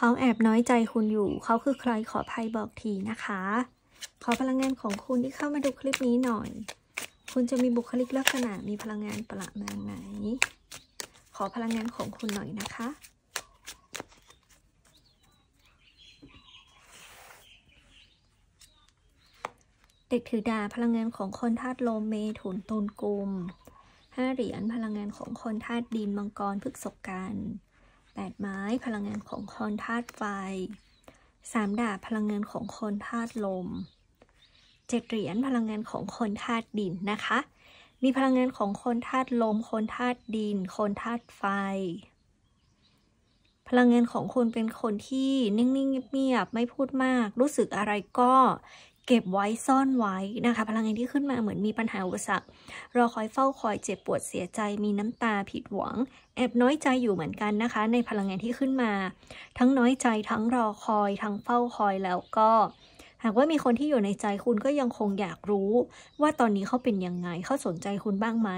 เขาแอบน้อยใจคุณอยู่ เขาคือใครขอภัยบอกทีนะคะ ขอพลังงานของคุณที่เข้ามาดูคลิปนี้หน่อย คุณจะมีบุคลิกลักษณะมีพลังงานประมาณไหน ขอพลังงานของคุณหน่อยนะคะเด็กถือดาพลังงานของคนธาตุลมเมถุนตุลกุมห้าเหรียญพลังงานของคนธาตุดินมังกรพฤกษกัน แปดไม้พลังงานของคนธาตุไฟสามดาบพลังงานของคนธาตุลมเจ็ดเหรียญพลังงานของคนธาตุดินนะคะ มีพลังงานของคนธาตุลม คนธาตุดิน คนธาตุไฟ พลังงานของคุณเป็นคนที่นิ่งๆเงียบๆไม่พูดมาก รู้สึกอะไรก็ เก็บไว้ซ่อนไว้นะคะ พลังงานที่ขึ้นมาเหมือนมีปัญหาอุปสรรครอคอยเฝ้าคอยเจ็บปวดเสียใจ มีน้ำตาผิดหวัง แอบน้อยใจอยู่เหมือนกันนะคะ ในพลังงานที่ขึ้นมา ทั้งน้อยใจทั้งรอคอย ทั้งเฝ้าคอยแล้วก็ หากว่ามีคนที่อยู่ในใจคุณก็ยังคงอยากรู้ ว่าตอนนี้เขาเป็นยังไงเขาสนใจคุณบ้างไหม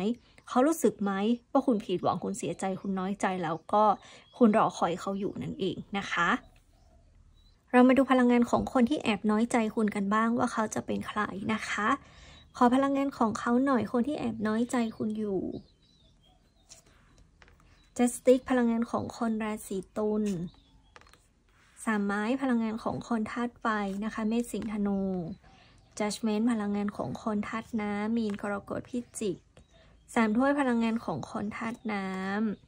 เขารู้สึกไหมว่าคุณผิดหวังคุณเสียใจคุณน้อยใจแล้วก็ คุณรอคอยเขาอยู่นั่นเองนะคะ เรามาดูพลังงานของคนที่แอบน้อยใจคุณกันบ้างว่าเขาจะเป็นใครนะคะ ขอพลังงานของเขาหน่อยคนที่แอบน้อยใจคุณอยู่เจสติกพลังงานของคนราศีตุลสามไม้พลังงานของคนธาตุไฟนะคะ เมษสิงห์ธนู judgment พลังงานของคนธาตุน้ำมีนกรกฎพิจิกสามถ้วยพลังงานของคนธาตุน้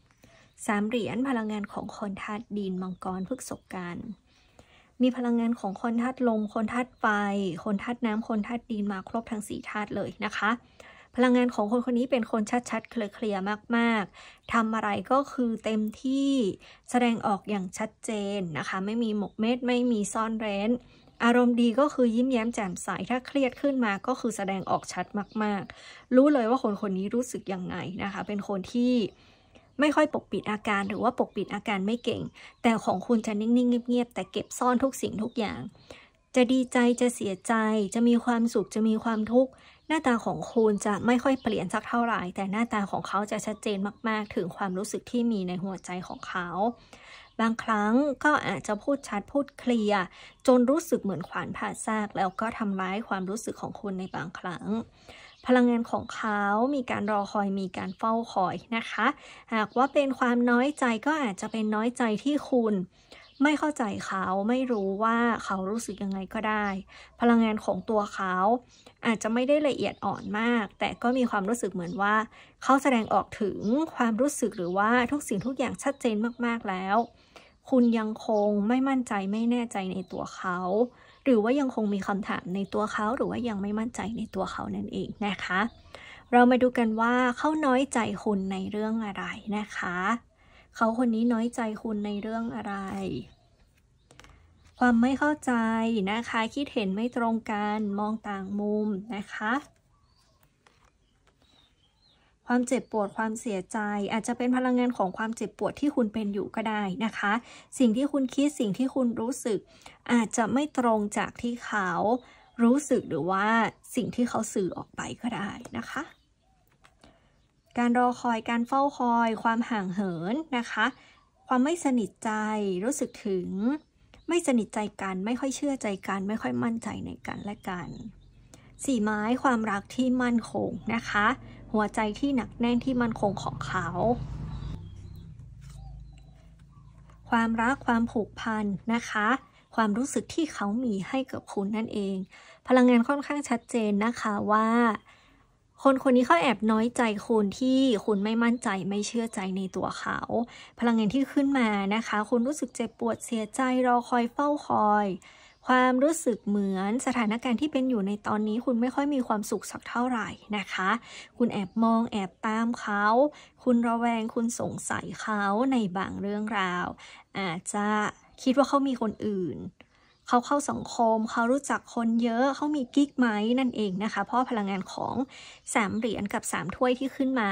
ำสามเหรียญพลังงานของคนธาตุดินมังกรพฤกษกัน มีพลังงานของคนธาตุลม คนธาตุไฟ คนธาตุน้ำ คนธาตุดินมาครบทั้งสี่ธาตุเลยนะคะ พลังงานของคนคนนี้เป็นคนชัดๆ เคลียร์มากๆทำอะไรก็คือเต็มที่แสดงออกอย่างชัดเจนนะคะ ไม่มีหมกเม็ดไม่มีซ่อนเร้น อารมณ์ดีก็คือยิ้มแย้มแจ่มใสถ้าเครียดขึ้นมาก็คือแสดงออกชัดมากๆ รู้เลยว่าคนคนนี้รู้สึกยังไงนะคะ เป็นคนที่ ไม่ค่อยปกปิดอาการหรือว่าปกปิดอาการไม่เก่ง แต่ของคุณจะนิ่งๆเงียบๆแต่เก็บซ่อนทุกสิ่งทุกอย่าง จะดีใจจะเสียใจ จะมีความสุขจะมีความทุกข์หน้าตาของคุณจะไม่ค่อยเปลี่ยนสักเท่าไหร่ แต่หน้าตาของเขาจะชัดเจนมากๆ ถึงความรู้สึกที่มีในหัวใจของเขา บางครั้งก็อาจจะพูดชัดพูดเคลียร์จนรู้สึกเหมือนขวานผ่าซาก แล้วก็ทำร้ายความรู้สึกของคุณในบางครั้ง พลังงานของเขามีการรอคอยมีการเฝ้าคอยนะคะ หากว่าเป็นความน้อยใจก็อาจจะเป็นน้อยใจที่คุณไม่เข้าใจเขาไม่รู้ว่าเขารู้สึกยังไงก็ได้ พลังงานของตัวเขา อาจจะไม่ได้ละเอียดอ่อนมาก แต่ก็มีความรู้สึกเหมือนว่า เขาแสดงออกถึงความรู้สึกหรือว่าทุกสิ่งทุกอย่างชัดเจนมากๆแล้ว คุณยังคงไม่มั่นใจไม่แน่ใจในตัวเขา หรือว่ายังคงมีคำถามในตัวเขาหรือว่ายังไม่มั่นใจในตัวเขานั่นเองนะคะ เรามาดูกันว่าเขาน้อยใจคุณในเรื่องอะไรนะคะ เขาคนนี้น้อยใจคุณในเรื่องอะไร ความไม่เข้าใจนะคะ คิดเห็นไม่ตรงกันมองต่างมุมนะคะ ความเจ็บปวดความเสียใจ อาจจะเป็นพลังงานของความเจ็บปวดที่คุณเป็นอยู่ก็ได้นะคะ สิ่งที่คุณคิดสิ่งที่คุณรู้สึก อาจจะไม่ตรงจากที่เขารู้สึกหรือว่าสิ่งที่เขาสื่อออกไปก็ได้นะคะ การรอคอยการเฝ้าคอย ความห่างเหินนะคะ ความไม่สนิทใจรู้สึกถึง ไม่สนิทใจกันไม่ค่อยเชื่อใจกัน ไม่ค่อยมั่นใจในกันและกัน สี่ไม้ความรักที่มั่นคงนะคะ หัวใจที่หนักแน่นที่มั่นคงของเขา ความรักความผูกพันนะคะ ความรู้สึกที่เขามีให้กับคุณนั่นเอง พลังงานค่อนข้างชัดเจนนะคะว่า คนคนนี้เขาแอบน้อยใจคุณที่คุณไม่มั่นใจไม่เชื่อใจในตัวเขา พลังงานที่ขึ้นมานะคะ คุณรู้สึกเจ็บปวดเสียใจรอคอยเฝ้าคอย ความรู้สึกเหมือนสถานการณ์ที่เป็นอยู่ในตอนนี้ คุณไม่ค่อยมีความสุขสักเท่าไหร่นะคะ คุณแอบมองแอบตามเขา คุณระแวงคุณสงสัยเขาในบางเรื่องราว อาจจะคิดว่าเขามีคนอื่น เขาเข้าสังคม เขารู้จักคนเยอะ เขามีกิ๊กไหมนั่นเองนะคะ เพราะพลังงานของสามเหรียญกับสามถ้วยที่ขึ้นมา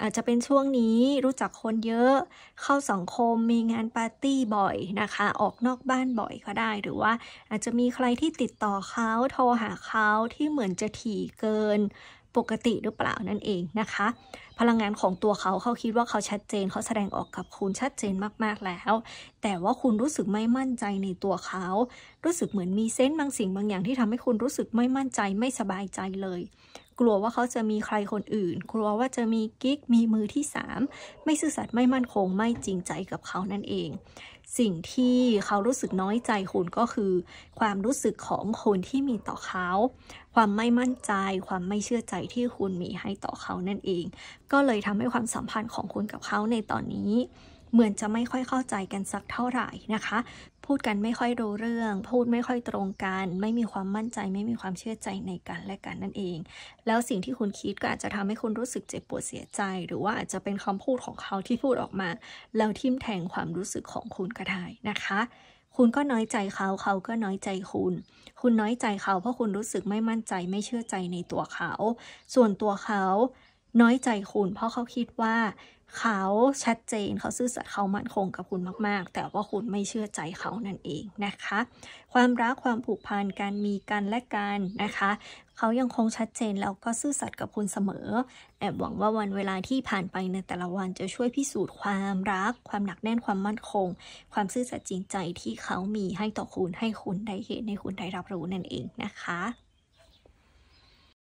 อาจจะเป็นช่วงนี้รู้จักคนเยอะ เข้าสังคมมีงานปาร์ตี้บ่อยนะคะ ออกนอกบ้านบ่อยก็ได้ หรือว่าอาจจะมีใครที่ติดต่อเขาโทรหาเขาที่เหมือนจะถี่เกิน ปกติหรือเปล่านั่นเองนะคะ พลังงานของตัวเขาเขาคิดว่าเขาชัดเจนเขาแสดงออกกับคุณชัดเจนมากๆแล้ว แต่ว่าคุณรู้สึกไม่มั่นใจในตัวเขา รู้สึกเหมือนมีเซนต์บางสิ่งบางอย่างที่ทำให้คุณรู้สึกไม่มั่นใจไม่สบายใจเลย กลัวว่าเขาจะมีใครคนอื่น กลัวว่าจะมีกิ๊กมีมือที่สามไม่ซื่อสัตย์ไม่มั่นคงไม่จริงใจกับเขานั่นเอง สิ่งที่เขารู้สึกน้อยใจคุณก็คือ ความรู้สึกของคนที่มีต่อเขา ความไม่มั่นใจ ความไม่เชื่อใจที่คุณมีให้ต่อเขานั่นเอง ก็เลยทำให้ความสัมพันธ์ของคุณกับเขาในตอนนี้ เหมือนจะไม่ค่อยเข้าใจกันสักเท่าไหร่นะคะ พูดกันไม่ค่อยรู้เรื่อง พูดไม่ค่อยตรงกัน ไม่มีความมั่นใจ ไม่มีความเชื่อใจในกันและกันนั่นเอง แล้วสิ่งที่คุณคิดก็อาจจะทำให้คุณรู้สึกเจ็บปวดเสียใจ หรือว่าอาจจะเป็นคำพูดของเขาที่พูดออกมา แล้วทิ่มแทงความรู้สึกของคุณก็ได้นะคะคุณก็น้อยใจเขา เขาก็น้อยใจคุณ คุณน้อยใจเขาเพราะคุณรู้สึกไม่มั่นใจไม่เชื่อใจในตัวเขา ส่วนตัวเขา น้อยใจคุณ เพราะเขาคิดว่าเขาชัดเจนเขาซื่อสัตย์เขามั่นคงกับคุณมากๆ แต่ว่าคุณไม่เชื่อใจเขานั่นเองนะคะ ความรักความผูกพันการมีกันและกันนะคะ เขายังคงชัดเจนแล้วก็ซื่อสัตย์กับคุณเสมอ แอบหวังว่าวันเวลาที่ผ่านไปในแต่ละวันจะช่วยพิสูจน์ความรัก ความหนักแน่นความมั่นคง ความซื่อสัตย์จริงใจที่เขามีให้ต่อคุณให้คุณได้เห็นให้คุณได้รับรู้นั่นเองนะคะ